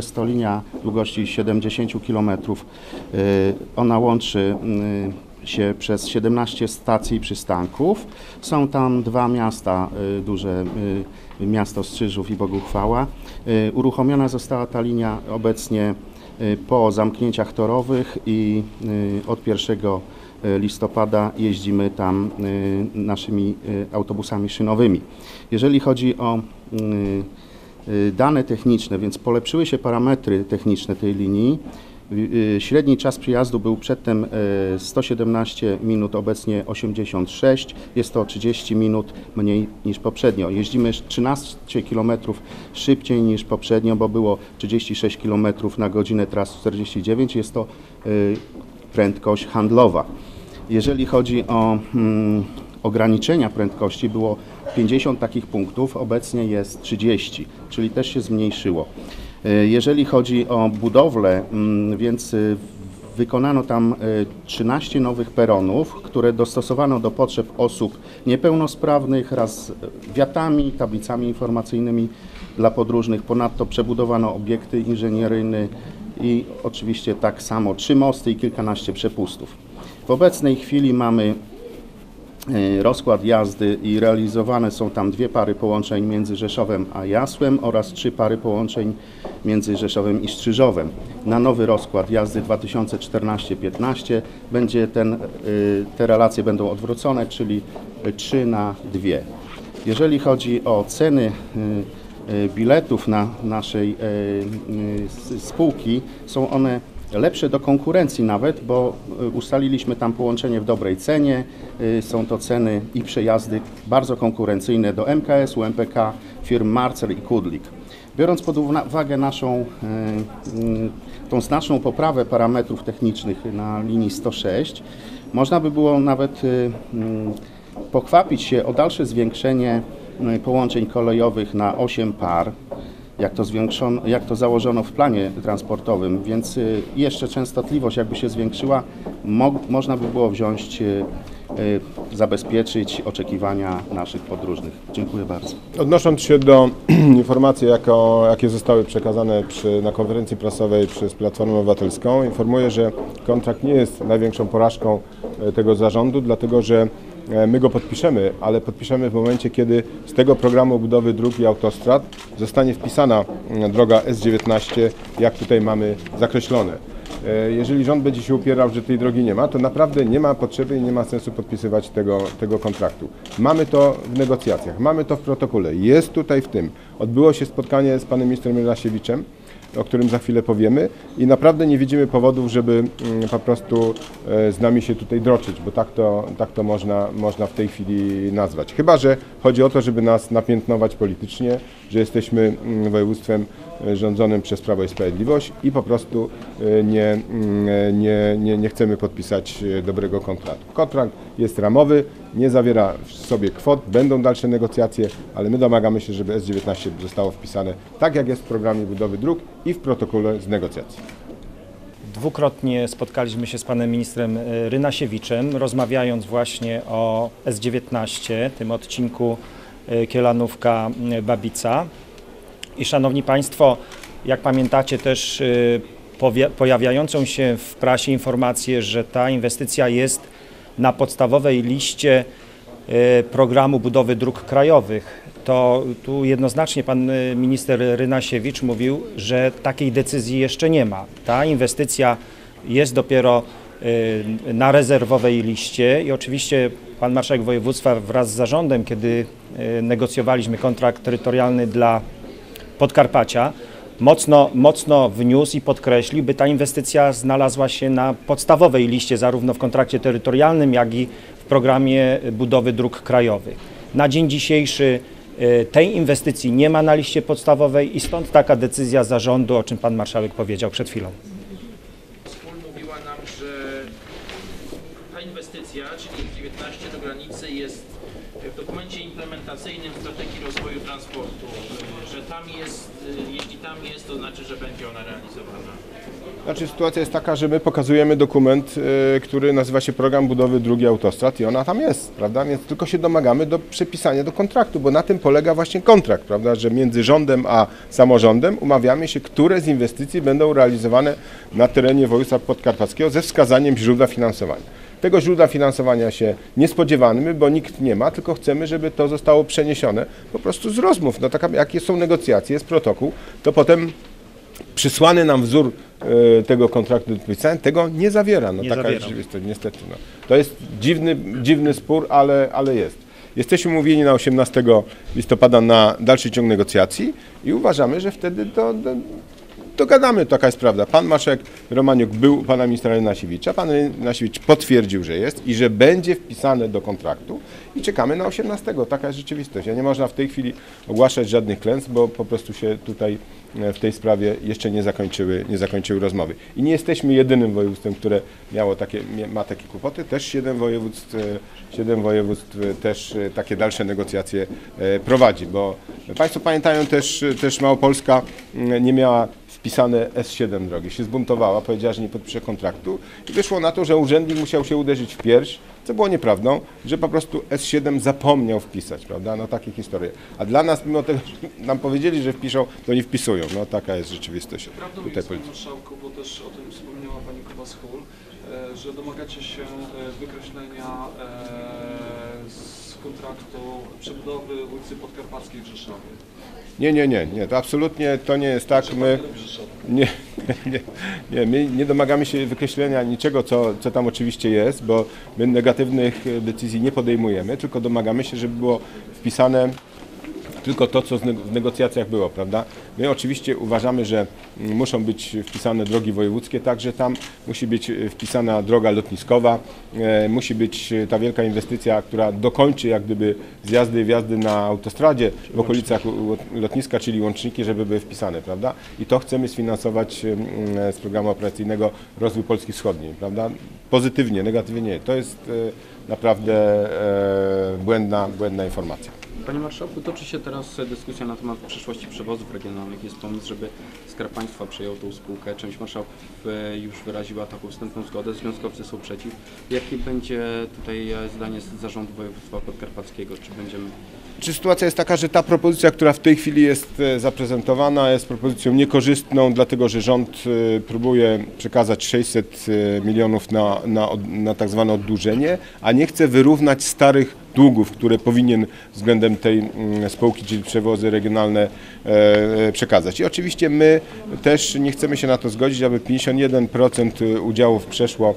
Jest to linia długości 70 km. Ona łączy y, się przez 17 stacji i przystanków. Są tam dwa miasta y, duże, y, miasto Strzyżów i Boguchwała. Y, Uruchomiona została ta linia obecnie y, po zamknięciach torowych i y, od 1 listopada jeździmy tam y, naszymi y, autobusami szynowymi. Jeżeli chodzi o y, y, dane techniczne, więc polepszyły się parametry techniczne tej linii. Y, y, Średni czas przyjazdu był przedtem y, 117 minut, obecnie 86. Jest to 30 minut mniej niż poprzednio. Jeździmy 13 km szybciej niż poprzednio, bo było 36 km na godzinę, teraz 49. Jest to y, prędkość handlowa. Jeżeli chodzi o mm, ograniczenia prędkości, było 50 takich punktów, obecnie jest 30, czyli też się zmniejszyło. Y, Jeżeli chodzi o budowlę, mm, więc y, wykonano tam y, 13 nowych peronów, które dostosowano do potrzeb osób niepełnosprawnych wraz wiatami, tablicami informacyjnymi dla podróżnych. Ponadto przebudowano obiekty inżynieryjne i oczywiście tak samo trzy mosty i kilkanaście przepustów. W obecnej chwili mamy e, rozkład jazdy i realizowane są tam dwie pary połączeń między Rzeszowem a Jasłem oraz trzy pary połączeń między Rzeszowem i Strzyżowem. Na nowy rozkład jazdy 2014-15 będzie ten, y, te relacje będą odwrócone, czyli 3 na 2. Jeżeli chodzi o ceny y, biletów na naszej spółki, są one lepsze do konkurencji nawet, bo y, ustaliliśmy tam połączenie w dobrej cenie. Y, Są to ceny i przejazdy bardzo konkurencyjne do MKS-u, MPK, firm Marcel i Kudlik. Biorąc pod uwagę naszą, y, y, tą znaczną poprawę parametrów technicznych na linii 106, można by było nawet mm, pochwapić się o dalsze zwiększenie połączeń kolejowych na 8 par, jak to, zwiększono, jak to założono w planie transportowym, więc y, jeszcze częstotliwość jakby się zwiększyła, mo, można by było wziąć, y, y, zabezpieczyć oczekiwania naszych podróżnych. Dziękuję bardzo. Odnosząc się do informacji, jako, jakie zostały przekazane przy, na konferencji prasowej przez Platformę Obywatelską, informuję, że kontrakt nie jest największą porażką e, tego zarządu, dlatego że my go podpiszemy, ale podpiszemy w momencie, kiedy z tego programu budowy dróg i autostrad zostanie wpisana mm, droga S19, jak tutaj mamy zakreślone. E, Jeżeli rząd będzie się upierał, że tej drogi nie ma, to naprawdę nie ma potrzeby i nie ma sensu podpisywać tego, tego kontraktu. Mamy to w negocjacjach, mamy to w protokole, jest tutaj w tym. Odbyło się spotkanie z panem ministrem Rasiewiciem, o którym za chwilę powiemy i naprawdę nie widzimy powodów, żeby mm, po prostu e, z nami się tutaj droczyć, bo tak to, tak to można, można w tej chwili nazwać. Chyba, że chodzi o to, żeby nas napiętnować politycznie, że jesteśmy mm, województwem e, rządzonym przez Prawo i Sprawiedliwość i po prostu e, nie, mm, nie, nie, nie chcemy podpisać dobrego kontraktu. Kontrakt jest ramowy, nie zawiera w sobie kwot, będą dalsze negocjacje, ale my domagamy się, żeby S19 zostało wpisane tak, jak jest w programie budowy dróg i w protokole z negocjacji. Dwukrotnie spotkaliśmy się z panem ministrem e, Rynasiewiczem, rozmawiając właśnie o S19, tym odcinku e, Kielanówka-Babica. I szanowni państwo, jak pamiętacie też e, pojawiającą się w prasie informację, że ta inwestycja jest na podstawowej liście e, programu budowy dróg krajowych, to tu jednoznacznie pan e, minister Rynasiewicz mówił, że takiej decyzji jeszcze nie ma. Ta inwestycja jest dopiero e, na rezerwowej liście i oczywiście pan marszałek województwa wraz z zarządem, kiedy negocjowaliśmy kontrakt terytorialny dla Podkarpacia, mocno, mocno wniósł i podkreślił, by ta inwestycja znalazła się na podstawowej liście zarówno w kontrakcie terytorialnym, jak i w programie budowy dróg krajowych. Na dzień dzisiejszy e, tej inwestycji nie ma na liście podstawowej i stąd taka decyzja zarządu, o czym pan marszałek powiedział przed chwilą. Wspól mówiła nam, że inwestycja, czyli 19 do granicy jest w dokumencie implementacyjnym strategii rozwoju transportu, że tam jest, y, jeśli tam jest, to znaczy, że będzie ona realizowana. Znaczy sytuacja jest taka, że my pokazujemy dokument, y, który nazywa się Program Budowy Drugiej Autostrad i ona tam jest, prawda? Więc tylko się domagamy do przepisania do kontraktu, bo na tym polega właśnie kontrakt, prawda? Że między rządem a samorządem umawiamy się, które z inwestycji będą realizowane na terenie województwa podkarpackiego ze wskazaniem źródła finansowania. Tego źródła finansowania się nie spodziewamy, bo nikt nie ma, tylko chcemy, żeby to zostało przeniesione po prostu z rozmów. No taka, jakie są negocjacje, jest protokół, to potem przysłany nam wzór e, tego kontraktu do podpisania, tego nie zawiera. No, Nie taka zawiera. jest rzeczywistość, niestety. No. To jest dziwny, dziwny spór, ale, ale jest. Jesteśmy umówieni na 18 listopada na dalszy ciąg negocjacji i uważamy, że wtedy to, do, dogadamy, taka jest prawda. Pan Maszek Romaniuk był pana ministra Renasiewicza, pan Renasiewicz potwierdził, że jest i że będzie wpisane do kontraktu i czekamy na 18. Taka jest rzeczywistość. Ja nie można w tej chwili ogłaszać żadnych klęsk, bo po prostu się tutaj w tej sprawie jeszcze nie zakończyły, nie zakończyły rozmowy. I nie jesteśmy jedynym województwem, które miało takie, ma takie kłopoty. Też siedem województw, e, siedem województw e, też e, takie dalsze negocjacje e, prowadzi, bo Państwo pamiętają też, też Małopolska mm, nie miała wpisane S7 drogi. Się zbuntowała, powiedziała, że nie podpisze kontraktu i wyszło na to, że urzędnik musiał się uderzyć w pierś, co było nieprawdą, że po prostu S7 zapomniał wpisać, prawda? No takie historie. A dla nas, mimo tego, że nam powiedzieli, że wpiszą, to nie wpisują. No taka jest rzeczywistość Prawdą tutaj jest, panie marszałku, bo też o tym wspomniała pani Kuba-Schul, e, że domagacie się e, wykreślenia e, z kontraktu przebudowy ulicy Podkarpackiej w Rzeszowie. Nie, nie, nie, nie, to absolutnie to nie jest tak. My. Nie, nie, nie, my nie domagamy się wykreślenia niczego, co, co tam oczywiście jest, bo my negatywnych e, decyzji nie podejmujemy, tylko domagamy się, żeby było wpisane tylko to, co w negocjacjach było, prawda? My oczywiście uważamy, że muszą być wpisane drogi wojewódzkie, także tam musi być e, wpisana droga lotniskowa, e, musi być e, ta wielka inwestycja, która dokończy jak gdyby zjazdy i wjazdy na autostradzie w okolicach lotniska, czyli łączniki, żeby były wpisane, prawda? I to chcemy sfinansować z programu operacyjnego Rozwój Polski Wschodniej, prawda? Pozytywnie, negatywnie nie. To jest naprawdę błędna, błędna informacja. Panie Marszałku, toczy się teraz dyskusja na temat przyszłości przewozów regionalnych. Jest pomysł, żeby Skarb Państwa przejął tą spółkę. Część marszałków e, już wyraziła taką wstępną zgodę, związkowcy są przeciw. Jakie będzie tutaj e, zdanie zarządu województwa podkarpackiego? Czy będziemy Czy sytuacja jest taka, że ta propozycja, która w tej chwili jest e, zaprezentowana, jest propozycją niekorzystną, dlatego że rząd próbuje przekazać 600 e, milionów na, na, na tak zwane oddłużenie, a nie chce wyrównać starych długów, które powinien względem tej mm, spółki, czyli przewozy regionalne e, e, przekazać. I oczywiście my też nie chcemy się na to zgodzić, aby 51% udziałów przeszło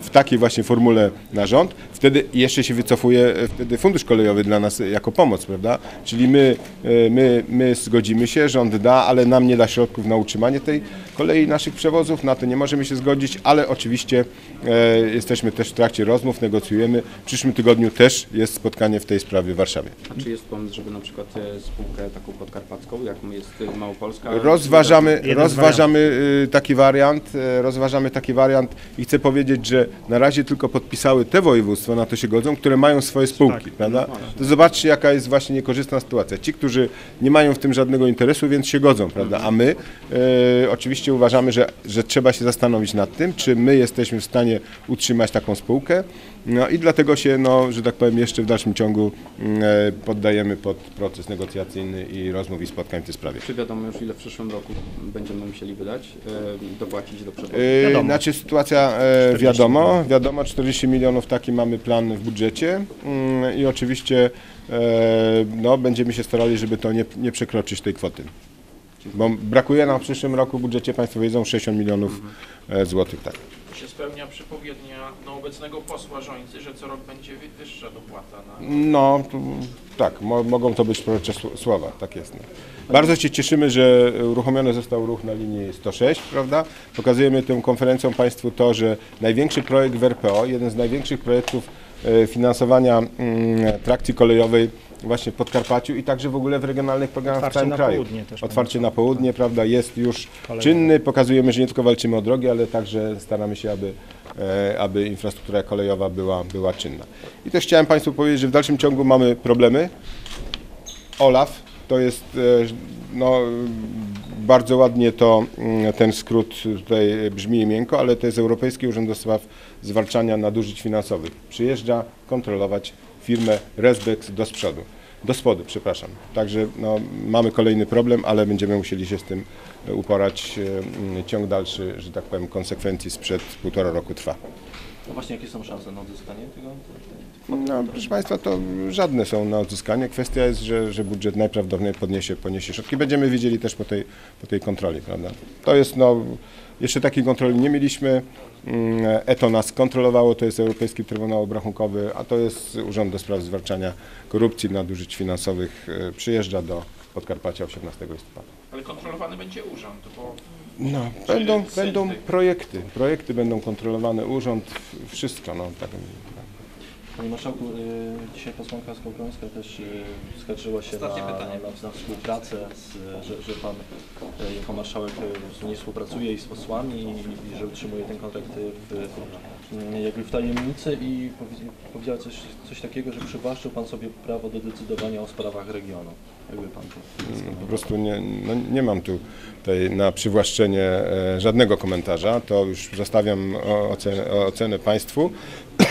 w takiej właśnie formule na rząd. Wtedy jeszcze się wycofuje e, wtedy fundusz kolejowy dla nas jako pomoc, prawda? Czyli my, e, my, my zgodzimy się, rząd da, ale nam nie da środków na utrzymanie tej kolei naszych przewozów, na to nie możemy się zgodzić, ale oczywiście e, jesteśmy też w trakcie rozmów, negocjujemy. W przyszłym tygodniu też jest spotkanie w tej sprawie w Warszawie. A czy jest pomysł, żeby na przykład e, spółkę taką podkarpacką, jak jest e, Małopolska? Rozważamy, rozważamy taki wariant, rozważamy taki wariant i chcę powiedzieć, że na razie tylko podpisały te województwa, na to się godzą, które mają swoje spółki, Tak. prawda? To zobaczcie jaka jest właśnie niekorzystna sytuacja. Ci, którzy nie mają w tym żadnego interesu, więc się godzą, prawda? A my y, oczywiście uważamy, że, że trzeba się zastanowić nad tym, czy my jesteśmy w stanie utrzymać taką spółkę. No i dlatego się, no, że tak powiem, jeszcze w dalszym ciągu y, poddajemy pod proces negocjacyjny i rozmów i spotkań w tej sprawie. Czy wiadomo już ile w przyszłym roku będziemy musieli wydać, e, dopłacić do przewozu? Yy, Wiadomo. Znaczy sytuacja e, wiadomo, wiadomo, 40 milionów taki mamy plan w budżecie mm, i oczywiście e, no, będziemy się starali, żeby to nie, nie przekroczyć tej kwoty. Bo brakuje nam w przyszłym roku w budżecie, Państwo wiedzą, 60 milionów e, złotych. Tak. Się spełnia przepowiednia no, obecnego posła Żońcy, że co rok będzie wy- wyższa dopłata na... No, tak, mo, mogą to być prorocze sł- słowa, tak jest. No. Bardzo się cieszymy, że uruchomiony został ruch na linii 106, prawda? Pokazujemy tą konferencją Państwu to, że największy projekt w RPO, jeden z największych projektów e, finansowania mm, trakcji kolejowej właśnie w Podkarpaciu i także w ogóle w regionalnych programach Otwarcie w całym na kraju. południe też, Otwarcie na południe, prawda, jest już Kolejne. czynny. Pokazujemy, że nie tylko walczymy o drogi, ale także staramy się, aby, e, aby infrastruktura kolejowa była, była czynna. I też chciałem Państwu powiedzieć, że w dalszym ciągu mamy problemy. OLAF to jest e, no, bardzo ładnie to mm, ten skrót tutaj brzmi miękko, ale to jest Europejski Urząd do Spraw Zwalczania Nadużyć Finansowych. Przyjeżdża kontrolować firmę Resbex do przodu. Do spodu, przepraszam. Także no, mamy kolejny problem, ale będziemy musieli się z tym e, uporać. E, Ciąg dalszy, że tak powiem, konsekwencji sprzed półtora roku trwa. No właśnie, jakie są szanse na odzyskanie tego? No, proszę Państwa, to żadne są na odzyskanie. Kwestia jest, że, że budżet najprawdopodobniej podniesie, podniesie środki. Będziemy wiedzieli też po tej, po tej kontroli, prawda? To jest, no, jeszcze takiej kontroli nie mieliśmy. Mm, ETO nas kontrolowało, to jest Europejski Trybunał Obrachunkowy, a to jest Urząd do Spraw Zwalczania Korupcji, Nadużyć Finansowych. E, Przyjeżdża do Podkarpacia 18 listopada. Ale kontrolowany będzie urząd, bo No, będą, będą projekty, projekty będą kontrolowane, urząd, wszystko, no, tak. Panie Marszałku, y, dzisiaj posłanka Skowrońska też y, skarżyła się na, na, na współpracę, z, że, że Pan y, jako Marszałek y, nie współpracuje i z posłami i, i że utrzymuje ten kontrakt w, y, jakby w tajemnicy i powie- powiedziała coś, coś takiego, że przywłaszczył Pan sobie prawo do decydowania o sprawach regionu. Jakby Pan to Po prostu nie, no nie mam tu tutaj na przywłaszczenie e, żadnego komentarza. To już zostawiam ocenę, ocenę Państwu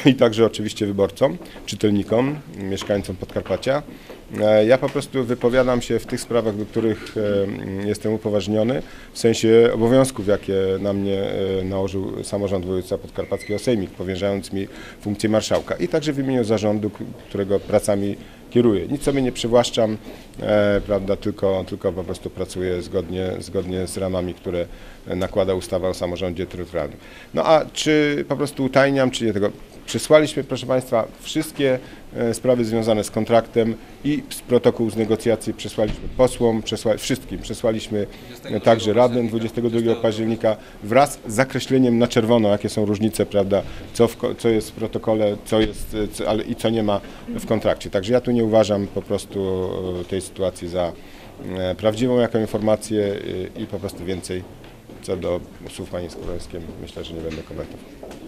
i także oczywiście wyborcom, czytelnikom, mieszkańcom Podkarpacia. E, Ja po prostu wypowiadam się w tych sprawach, do których e, jestem upoważniony, w sensie obowiązków, jakie na mnie e, nałożył samorząd województwa podkarpackiego Sejmik, powierzając mi funkcję marszałka i także w imieniu zarządu, którego pracami kieruję. Nic sobie nie przywłaszczam, prawda, tylko, tylko po prostu pracuję zgodnie, zgodnie z ramami, które nakłada ustawa o samorządzie terytorialnym. No a czy po prostu utajniam, czy nie tego? Przesłaliśmy, proszę Państwa, wszystkie e, sprawy związane z kontraktem i z protokół z negocjacji przesłaliśmy posłom, przesła, wszystkim. Przesłaliśmy e, także radnym 22 października wraz z zakreśleniem na czerwono, jakie są różnice, prawda, co, w, co jest w protokole, co jest, e, co, ale i co nie ma w kontrakcie. Także ja tu nie uważam po prostu tej sytuacji za prawdziwą jako informację i po prostu więcej co do słów Pani Skórowskiej myślę, że nie będę komentował.